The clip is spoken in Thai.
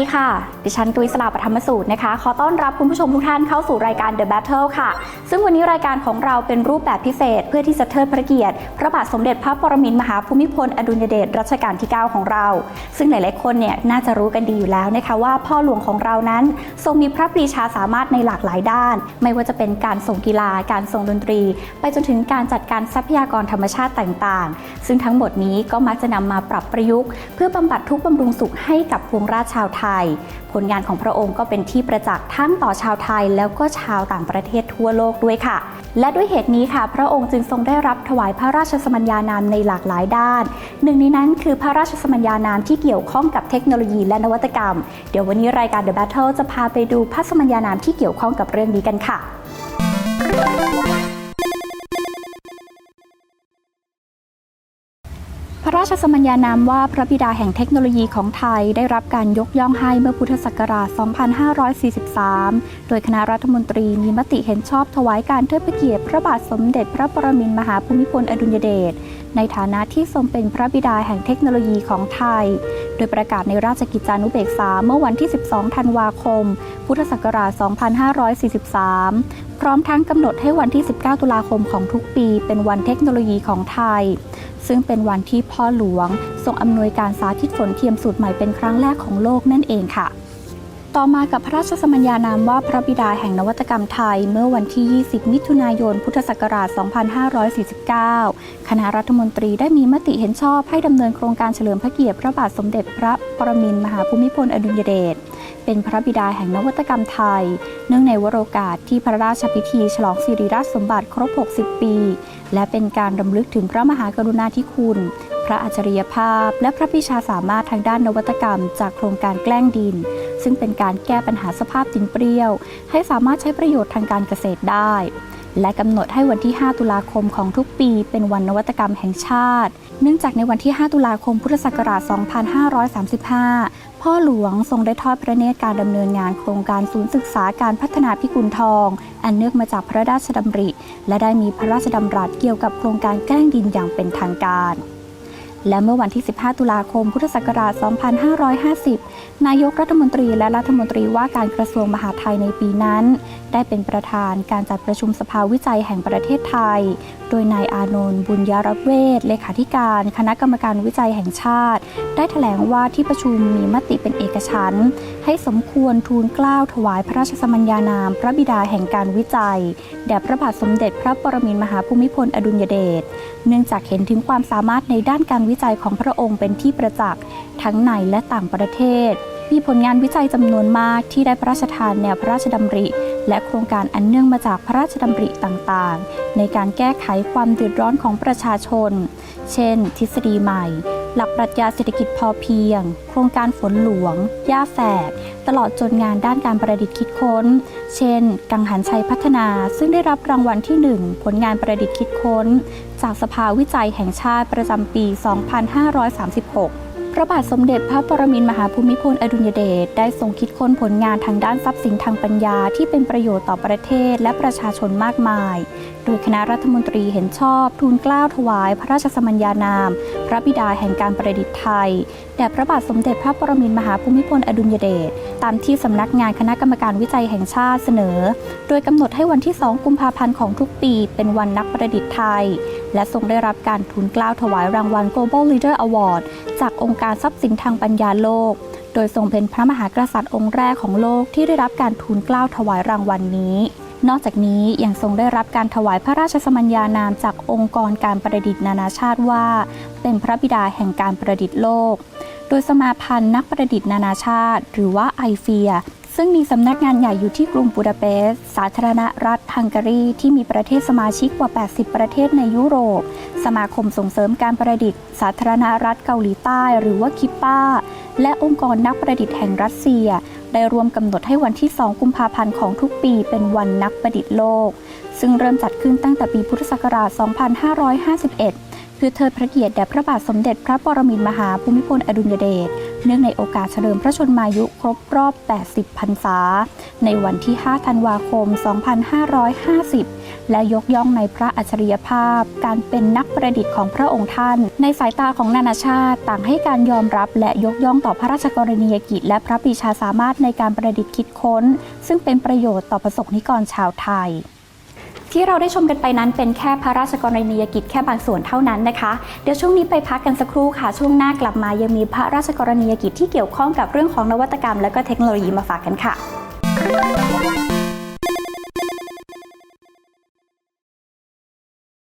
ดีค่ะ ดิฉันตุยสลาปฐมสูตรนะคะ ขอต้อนรับคุณผู้ชมทุกท่านเข้าสู่รายการ The Battle ค่ะ ซึ่งวันนี้รายการของเราเป็นรูปแบบพิเศษ เพื่อที่จะเทิดพระเกียรติ พระบาทสมเด็จพระปรมินทรมหาภูมิพล อดุลยเดชรัชกาลที่ 9 ของเรา ซึ่งหลาย ๆ คนเนี่ยน่าจะรู้กันดีอยู่แล้วนะคะว่าพ่อหลวงของเรานั้น ทรงมีพระปรีชาสามารถในหลากหลายด้าน ไม่ว่าจะเป็นการส่งกีฬา การส่งดนตรี ไปจนถึงการจัดการทรัพยากรธรรมชาติต่าง ๆ ซึ่งทั้งหมดนี้ก็มักจะนำมาปรับประยุกต์ เพื่อบำบัดทุกข์บำรุงสุขให้กับพวงราชชาวไทยผลงานของพระองค์ก็เป็นที่ประจักษ์ทั้งต่อชาวไทย แล้วก็ชาวต่างประเทศทั่วโลกด้วยค่ะ และด้วยเหตุนี้ค่ะ พระองค์จึงทรงได้รับถวายพระราชสมัญญานามในหลากหลายด้าน หนึ่งในนั้นคือพระราชสมัญญานามที่เกี่ยวข้องกับเทคโนโลยีและนวัตกรรม เดี๋ยววันนี้รายการ The Battle จะพาไปดูพระสมัญญานามที่เกี่ยวข้องกับเรื่องนี้กันค่ะ ระราชสมัญญานามว่าพระบิดาแห่งเทคโนโลยีของไทยได้รับการยกย่องให้เมื่อพุทธศักราช 2543 โดยคณะรัฐมนตรีมีมติเห็นชอบถวายการเทิดพระเกียรติพระบาทสมเด็จพระปรมินทรมหาภูมิพลอดุลยเดช ในฐานะที่ทรงเป็นพระบิดาแห่งเทคโนโลยีของไทย โดยประกาศในราชกิจจานุเบกษาเมื่อวันที่ 12 ธันวาคม พุทธศักราช 2543 พร้อมทั้งกำหนดให้วันที่ 19 ตุลาคมของทุกปี เป็นวันเทคโนโลยีของไทย ซึ่งเป็นวันที่พ่อหลวงทรงอำนวยการสาธิตฝนเทียมสูตรใหม่เป็นครั้งแรกของโลกนั่นเองค่ะ ต่อมากับพระราชสมัญญานามว่าพระบิดาแห่งนวัตกรรมไทย เมื่อวันที่ 20 มิถุนายน พุทธศักราช 2549 คณะรัฐมนตรีได้มีมติเห็นชอบให้ดำเนินโครงการเฉลิมพระเกียรติพระบาทสมเด็จพระปรมินทรมหาภูมิพลอดุลยเดช เป็นพระบิดาแห่งนวัตกรรมไทย เนื่องในวโรกาสที่พระราชพิธีฉลองสิริราชสมบัติครบ 60 ปี และเป็นการรำลึกถึงพระมหากรุณาธิคุณ พระอัจฉริยภาพ และพระพิชาสามารถทางด้านนวัตกรรม จากโครงการแกล้งดิน ซึ่งเป็นการแก้ปัญหาสภาพดินเปรี้ยว ให้สามารถใช้ประโยชน์ทางการเกษตรได้ และกำหนดให้วันที่ 5 ตุลาคมของทุกปี เป็นวันนวัตกรรมแห่งชาติ เนื่องจากในวันที่ 5 ตุลาคมพุทธศักราช 2535 พ่อหลวงทรงได้ทอดพระเนตรการดำเนินงานโครงการศูนย์ศึกษาการพัฒนาพิกุลทอง อันเนื่องมาจากพระราชดำริ และได้มีพระราชดำรัสเกี่ยวกับโครงการแกล้งดินอย่างเป็นทางการและเมื่อวันที่ 15 ตุลาคม พุทธศักราช 2550 นายกรัฐมนตรีและรัฐมนตรีว่าการกระทรวงมหาดไทยในปีนั้น ได้เป็นประธานการจัดประชุมสภาวิจัยแห่งประเทศไทย โดยนายอานนท์บุญยรเวทเลขาธิการ คณะกรรมการวิจัยแห่งชาติ ได้แถลงว่าที่ประชุมมีมติเป็นเอกฉันท์ให้สมควรทูลเกล้าถวายพระราชสมัญญานาม พระบิดาแห่งการวิจัยแด่พระบาทสมเด็จพระปรมินทรมหาภูมิพลอดุลยเดชเนื่องจากเห็นถึงความสามารถในด้านการวิจัยของพระองค์เป็นที่ประจักษ์ทั้งในและต่างประเทศ มีผลงานวิจัยจำนวนมากที่ได้พระราชทานแนวพระราชดำริ และโครงการอันเนื่องมาจากพระราชดำริต่างๆ ในการแก้ไขความเดือดร้อนของประชาชน เช่น ทฤษฎีใหม่ หลักปรัชญาเศรษฐกิจพอเพียง โครงการฝนหลวง ย่าแฝดตลอดจนงานด้านการประดิษฐ์คิดค้น เช่น กังหันชัยพัฒนา ซึ่งได้รับรางวัลที่ 1 ผลงานประดิษฐ์คิดค้น จากสภาวิจัยแห่งชาติประจำปี 2536 ระบาทสมเด็จพระปรมินทรมหาภูมิพลอดุลยเดชได้ทรงคิดค้นผลงานทางด้านทรัพย์สินทางปัญญาที่เป็นประโยชน์ต่อประเทศและประชาชนมากมาย โดยคณะรัฐมนตรีเห็นชอบทูลเกล้าถวายพระราชสมัญญานาม พระบิดาแห่งการประดิษฐ์ไทยแด่พระบาทสมเด็จพระปรมินทรมหาภูมิพลอดุลยเดชตามที่สำนักงานคณะกรรมการวิจัยแห่งชาติเสนอ โดยกำหนดให้วันที่ 2 กุมภาพันธ์ของทุกปี เป็นวันนักประดิษฐ์ไทย และทรงได้รับการทูลเกล้าถวายรางวัล Global Leader Award จากองค์การทรัพย์สินทางปัญญาโลก โดยทรงเป็นพระมหากษัตริย์องค์แรกของโลกที่ได้รับการทูลเกล้าถวายรางวัลนนี้ นอกจากนี้ยังทรงได้รับการถวายพระราชสมัญญานามจากองค์กรการประดิษฐ์นานาชาติว่า เป็นพระบิดาแห่งการประดิษฐ์โลก โดยสมาพันธ์นักประดิษฐ์นานาชาติ หรือว่าไอเฟีย ซึ่งมีสำนักงานใหญ่อยู่ที่กรุงบูดาเปสต์สาธารณรัฐฮังการี ที่มีประเทศสมาชิกกว่า 80 ประเทศในยุโรป สมาคมส่งเสริมการประดิษฐ์ สาธารณรัฐเกาหลีใต้ หรือว่าคิปป้า และองค์กรนักประดิษฐ์แห่งรัสเซีย ได้รวมกำหนดให้วันที่ 2 กุมภาพันธ์ของทุกปีเป็นวันนักประดิษฐ์โลก ซึ่งเริ่มจัดขึ้นตั้งแต่ปีพุทธศักราช 2551พื่อเทิดพระเกียรติแด่พระบาทสมเด็จพระปรมินทรมหาภูมิพลอดุลยเดช เนื่องในโอกาสเฉลิมพระชนมายุครบรอบ 80 พรรษา ในวันที่ 5 ธันวาคม 2550 และยกย่องในพระอัจฉริยภาพ การเป็นนักประดิษฐ์ของพระองค์ท่าน ในสายตาของนานาชาติ ต่างให้การยอมรับและยกย่องต่อพระราชกรณียกิจ และพระปีชาสามารถในการประดิษฐ์คิดค้น ซึ่งเป็นประโยชน์ต่อประสบนิกรชาวไทย ที่เราได้ชมกันไปนั้นเป็นแค่พระราชกรณียกิจแค่บางส่วนเท่านั้นนะคะ เดี๋ยวช่วงนี้ไปพักกันสักครู่ค่ะ ช่วงหน้ากลับมายังมีพระราชกรณียกิจที่เกี่ยวข้องกับเรื่องของนวัตกรรม และก็เทคโนโลยีมาฝากกันค่ะ